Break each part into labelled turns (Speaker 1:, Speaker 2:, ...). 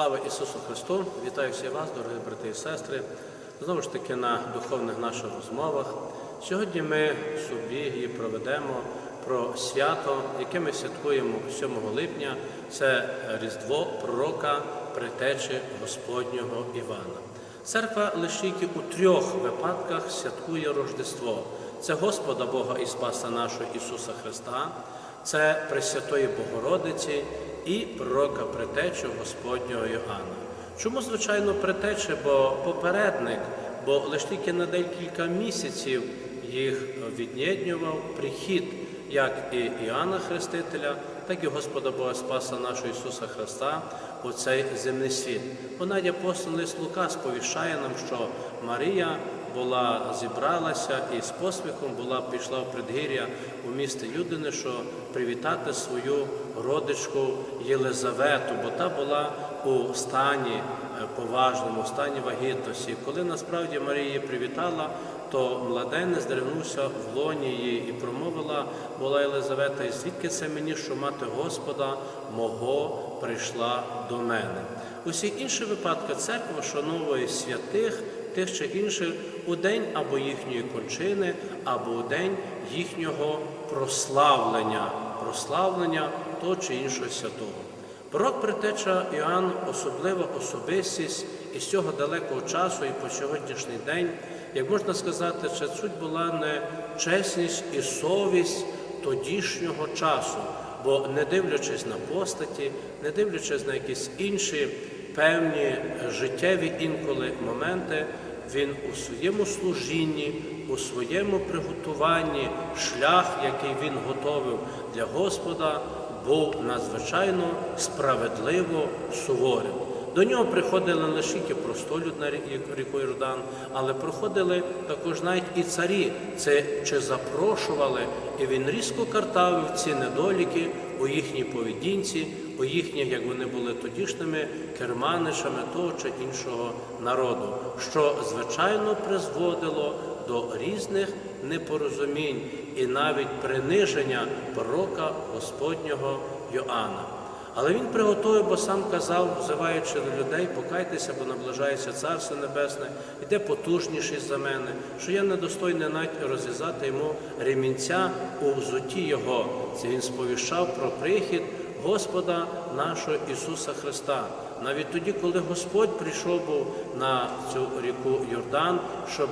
Speaker 1: Слава Ісусу Христу! Вітаю всіх вас, дорогі брати і сестри. Знову ж таки на духовних наших розмовах. Сьогодні ми собі і проведемо про свято, яке ми святкуємо 7 липня. Це Різдво пророка притечі Господнього Івана. Церква лише тільки у трьох випадках святкує Рождество. Це Господа Бога і Спаса нашого Ісуса Христа, це Пресвятої Богородиці і пророка притечу Господнього Йоанна. Чому, звичайно, притече, бо попередник, бо лише тільки на декілька місяців їх від'єднував прихід як і Іоанна Хрестителя, так і Господа Бога Спаса нашого Ісуса Христа у цей земний світ. Навіть апостол Лука сповіщає нам, що Марія була зібралася і з посміхом була пішла в предгір'я у місто Юдине, що привітати свою родичку Єлизавету, бо та була у стані е, поважному, у стані вагітності. Коли насправді Марія привітала, то младенець здригнувся в лоні її і промовила була Єлизавета, і звідки це мені, що мати Господа мого прийшла до мене. Усі інші випадки церква шановує святих тих чи інших у день або їхньої кончини, або у день їхнього прославлення, прославлення того чи іншого святого. Пророк притеча Іоанн особлива особистість із цього далекого часу і по сьогоднішній день, як можна сказати, що суть була не чесність і совість тодішнього часу, бо не дивлячись на постаті, не дивлячись на якісь інші певні життєві інколи моменти, він у своєму служінні, у своєму приготуванні, шлях, який він готовив для Господа, був надзвичайно справедливо суворим. До нього приходили не тільки простолюд на ріку Йордан, але приходили також навіть і царі. Це чи запрошували, і він різко картавив ці недоліки у їхній поведінці, у їхніх, як вони були тодішніми керманичами того чи іншого народу, що звичайно призводило до різних непорозумінь і навіть приниження пророка Господнього Йоанна. Але він приготовив, бо сам казав, взиваючи до людей, покайтеся, бо наближається Царство Небесне, іде потужніший за мене, що я недостойний навіть розв'язати йому ремінця у взуті Його. Це він сповіщав про прихід Господа нашого Ісуса Христа. Навіть тоді, коли Господь прийшов був на цю ріку Йордан, щоб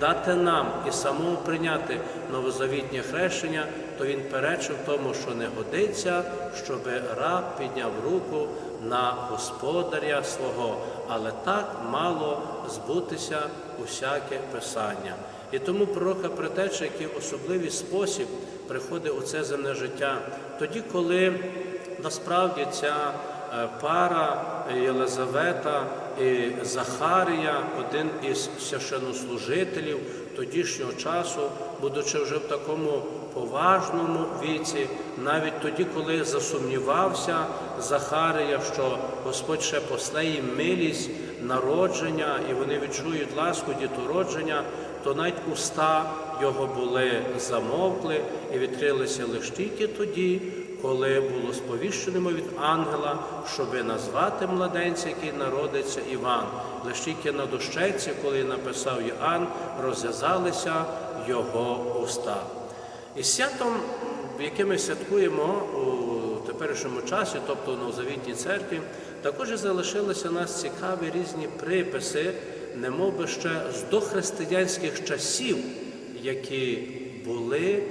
Speaker 1: дати нам і самому прийняти новозавітнє хрещення, то він перечив тому, що не годиться, щоб раб підняв руку на господаря свого, але так мало збутися усяке писання. І тому пророка притеча, який в особливий спосіб приходить у це земне життя, тоді, коли насправді ця пара Єлизавета і Захарія, один із священнослужителів тодішнього часу, будучи вже в такому поважному віці, навіть тоді, коли засумнівався Захарія, що Господь ще после їм милість народження, і вони відчують ласку дітородження, то навіть уста його були замовкли і відкрилися лише тільки тоді, коли було сповіщено від ангела, щоби назвати младенця, який народиться Іван. Лише тільки на дощеці, коли написав Іоанн, розв'язалися його уста. І святом, яке ми святкуємо у теперішньому часі, тобто у Новозавітній церкві, також залишилися у нас цікаві різні приписи, немов ще з дохристиянських часів, які були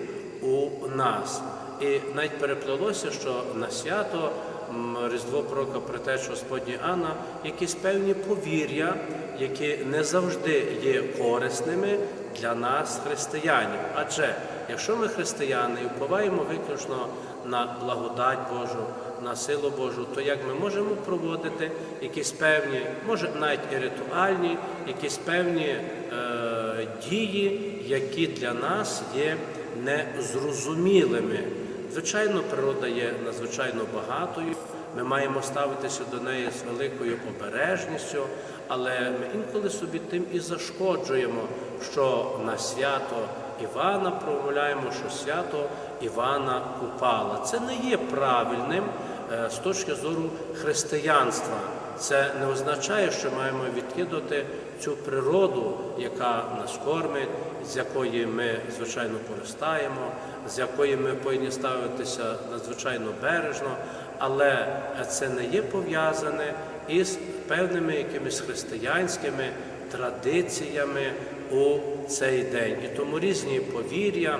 Speaker 1: у нас. І навіть переплелося, що на свято Різдво Пророка Притечу Господні Анна якісь певні повір'я, які не завжди є корисними для нас, християнів. Адже якщо ми християни і впливаємо виключно на благодать Божу, на силу Божу, то як ми можемо проводити якісь певні, може навіть і ритуальні, якісь певні е, дії, які для нас є незрозумілими. Звичайно, природа є надзвичайно багатою. Ми маємо ставитися до неї з великою обережністю, але ми інколи собі тим і зашкоджуємо, що на свято Івана промовляємо, що свято Івана Купала. Це не є правильним з точки зору християнства. Це не означає, що маємо відкидати цю природу, яка нас кормить, з якої ми звичайно користаємо, з якої ми повинні ставитися надзвичайно бережно, але це не є пов'язане із певними якимись християнськими традиціями у цей день. І тому різні повір'я,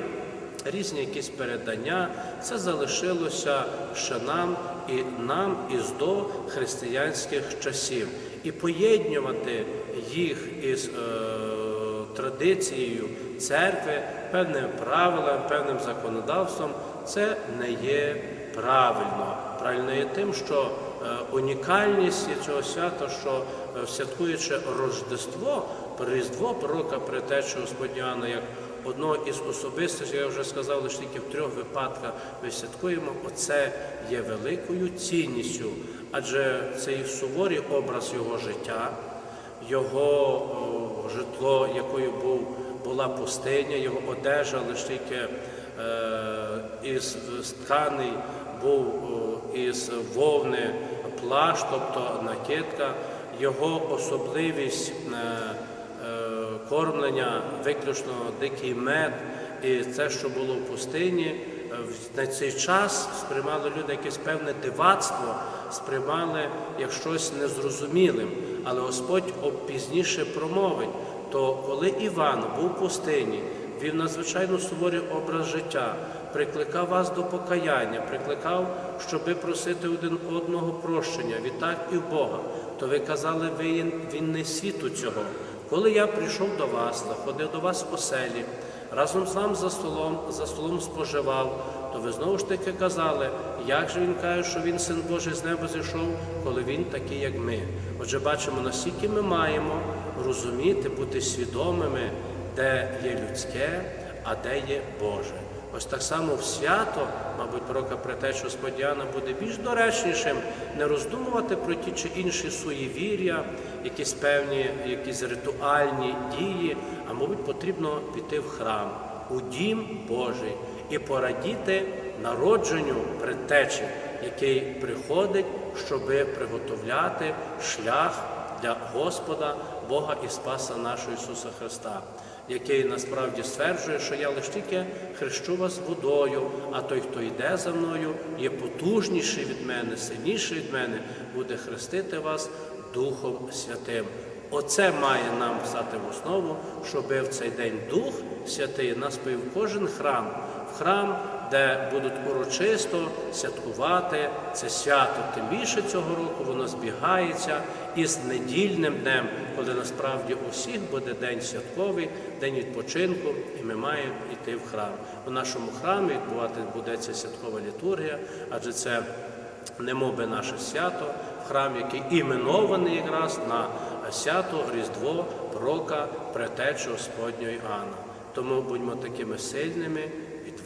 Speaker 1: різні якісь передання, це залишилося ще нам і нам із до християнських часів. І поєднувати їх із е, традицією церкви, певними правилами, певним законодавством, це не є правильно. Правильно є тим, що е, унікальність цього свята, що е, святкуючи Рождество, Різдво пророка притечі Господняна, як одного із особистостей, я вже сказав, лише тільки в трьох випадках ми святкуємо, оце є великою цінністю, адже цей суворий образ його життя, його житло, якою був, була пустиня, його одежа лише тільки е, із тканий був із вовни плащ, тобто накидка, його особливість. е, Кормлення виключно дикий мед і це, що було в пустині, е, на цей час сприймали люди якесь певне дивацтво, сприймали як щось незрозумілим. Але Господь пізніше промовить, то коли Іван був в пустині, він надзвичайно суворий образ життя, прикликав вас до покаяння, прикликав, щоби просити один одного прощення, відтак і в Бога. То ви казали, ви він не світу цього. Коли я прийшов до вас, заходив до вас в поселі, разом з вами за столом, за столом споживав, то ви знову ж таки казали, як же він каже, що він син Божий з неба зійшов, коли він такий, як ми. Отже, бачимо, наскільки ми маємо розуміти, бути свідомими, де є людське, а де є Боже. Ось так само в свято, мабуть, пророка притечу Господяна буде більш доречнішим не роздумувати про ті чи інші суєвір'я, якісь певні, якісь ритуальні дії, а мабуть, потрібно піти в храм, у дім Божий і порадіти народженню предтечі, який приходить, щоби приготовляти шлях для Господа, Бога і Спаса нашого Ісуса Христа, який насправді стверджує, що я лише тільки хрещу вас водою, а той, хто йде за мною, є потужніший від мене, сильніший від мене, буде хрестити вас Духом Святим. Оце має нам стати в основу, щоби в цей день Дух Святий нас повів кожен храм, в храм, де будуть урочисто святкувати це свято. Тим більше цього року воно збігається із недільним днем, коли насправді усіх буде день святковий, день відпочинку, і ми маємо йти в храм. У нашому храмі відбувати буде ця святкова літургія, адже це немов би наше свято, храм, який іменований якраз на свято Різдво пророка Претечу Господнього Іоанна. Тому будьмо такими сильними,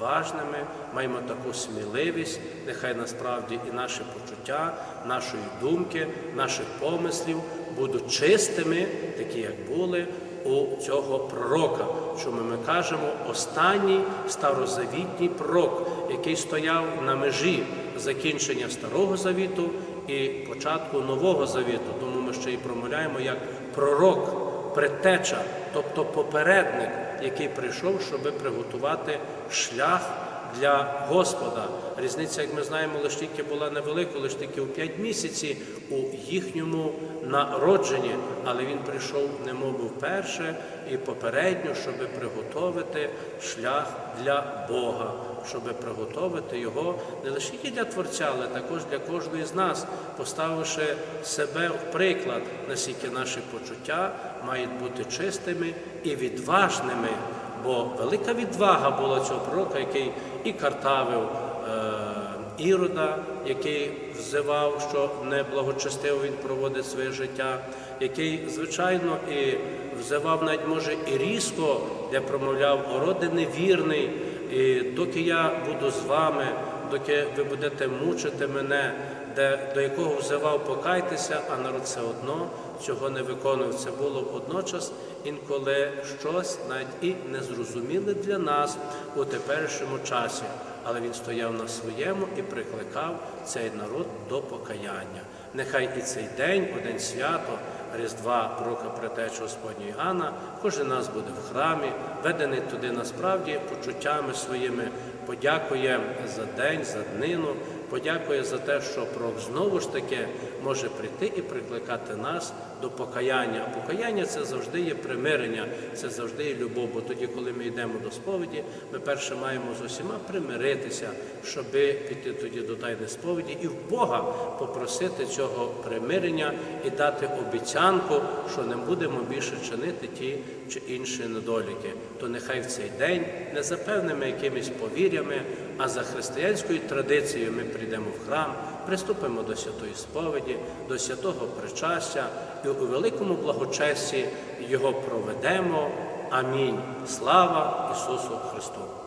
Speaker 1: відважними, маємо таку сміливість, нехай насправді і наші почуття, нашої думки, наших помислів будуть чистими, такі як були у цього пророка. Чому ми кажемо останній старозавітній пророк, який стояв на межі закінчення Старого Завіту і початку Нового Завіту. Тому ми ще й промовляємо як пророк, предтеча, тобто попередник, який прийшов, щоби приготувати шлях для Господа. Різниця, як ми знаємо, лише тільки була невелика, лише тільки у п'ять місяців у їхньому народженні, але він прийшов, немов вперше і попередньо, щоб приготовити шлях для Бога, щоб приготовити його не лише для Творця, але також для кожної з нас, поставивши себе в приклад, наскільки наші почуття мають бути чистими і відважними. Бо велика відвага була цього пророка, який і картавив е, Ірода, який взивав, що неблагочестиво він проводить своє життя, який, звичайно, і взивав навіть може і різко, де промовляв, ороди невірний, і доки я буду з вами, доки ви будете мучити мене, де, до якого взивав покайтеся, а народ все одно цього не виконував. Це було водночас інколи щось навіть і незрозуміле для нас у теперішньому часі. Але він стояв на своєму і прикликав цей народ до покаяння. Нехай і цей день, день свято, Різдва пророка Претечі Господньої Іоанна, кожен нас буде в храмі, ведений туди насправді почуттями своїми, подякує за день, за днину, подякує за те, що пророк знову ж таки може прийти і прикликати нас до покаяння. А покаяння це завжди є примирення, це завжди є любов. Бо тоді, коли ми йдемо до сповіді, ми перше маємо з усіма примиритися, щоби піти тоді до тайної сповіді і в Бога попросити цього примирення і дати обіцянку, що не будемо більше чинити ті чи інші недоліки. То нехай в цей день не за певними якимись повір'ями, а за християнською традицією ми прийдемо в храм, приступимо до святої сповіді, до святого причастя і у великому благочесті його проведемо. Амінь. Слава Ісусу Христу!